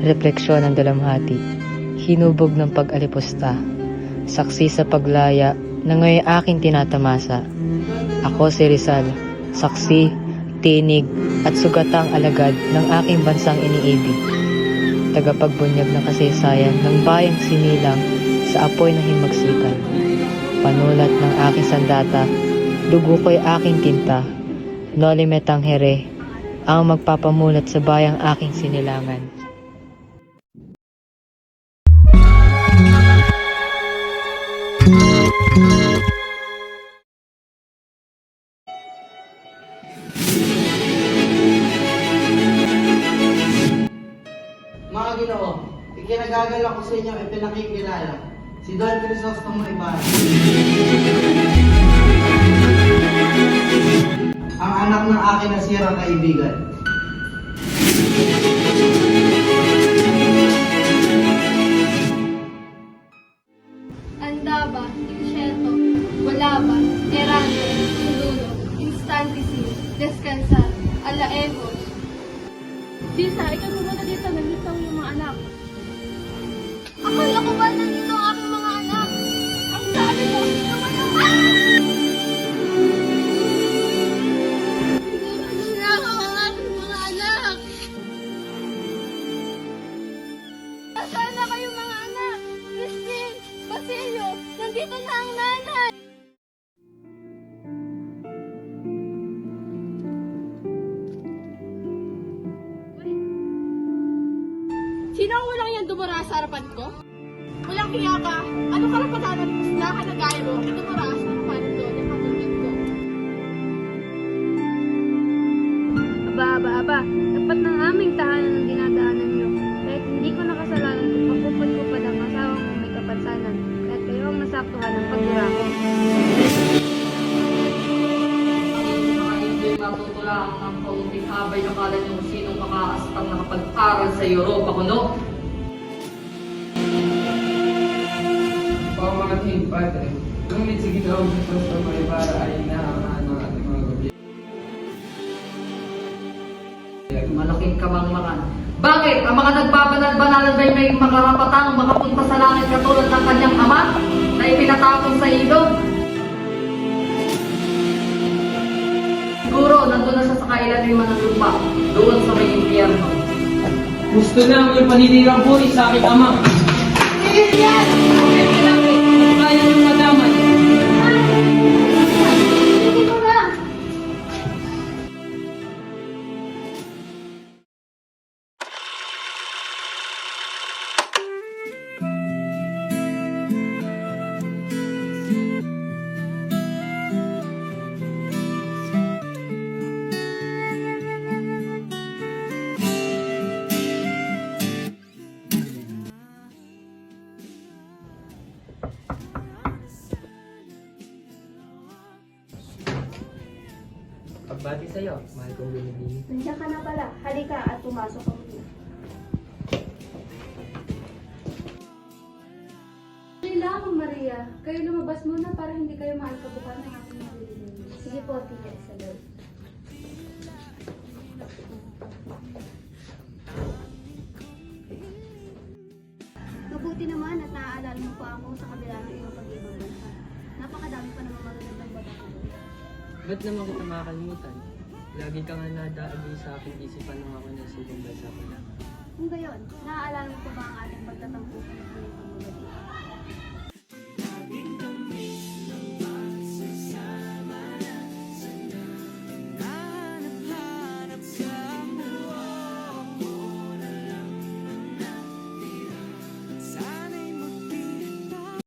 refleksyon ng dalamhati, hinubog ng pag-alipusta, saksi sa paglaya na ngayon aking tinatamasa. Ako si Rizal, saksi, tinig at sugatang alagad ng aking bansang iniibig. Tagapagbunyag ng kasaysayan ng bayang sinilang sa apoy na himagsikan. Panulat ng aking sandata, dugo ko'y aking tinta, noli me tangere, ang magpapamulat sa bayang aking sinilangan. Ikinagagalak ko sa inyo ay pinakikilala. Si Don Crisostomo Ibarra. Ang anak ng aking nasirang kaibigan. Andaba, Incierto, Walaban, Errante, Sululo, Instantisim, Descansar, Alaevos. Sisa, ikaw pumunta dito, nandito iyong mga anak. Akala ko ba nandito ang aking mga anak? Ang sabi ko, naman ang Hindi na ako ang aking mga anak. Christine! Basilio! Nandito na ang nanay! Sino ang walang dumura sa harapan ko? Walang hiya ka! Ano karapatan ng puslahan na gaya mo? Dumura sa harapan ko ng katulad ko. Aba, aba, aba. Tapat ng aming tahanan ang dinadaanan niyo. Kahit hindi ko nakasalanan kung pagpupad ko pa ng asawa mo may kapansanan. Kahit kayo ang nasaktuhan ng pagdurako. mga hindi matutulang ng kaunting habay akala niyo sinong makaastang nakapag-aral sa Europa kuno. Pamating Padre, ngunit si Ginoong Jesus na may para ay inahangaan ng ating mga gabi. Malaking kamangmangan. Bakit? Ang mga nagbabanal-banalan ba'y may makarapatang makapunta sa langit katulad ng kanyang ama na ipinatapon sa ilog? Siguro, nandun na siya sa kailaliman ng lupa, doon sa may impyerno. Gusto na ang iyong paninirang puri sa aking ama. Pagbati sa'yo, mahal kong binibini. Nandiyan ka na pala. Halika at pumasok ka muna. Kailangan, Maria. Kayo lumabas muna para hindi kayo maalkabukan ng aking nalilinig. Sige po, Tita Isabel. Mabuti naman at naaalala mo pa ako sa kabila ng iyong pag-ibang bansa. Napakadami pa naman magagandang babae. Ba't naman kita makakalimutan? Lagi ka nga nadaagi sa aking isipan nung ako nasa ibang bansa ko lang. Kung gayon, naaalala pa ba ang ating pagtatampukan ng?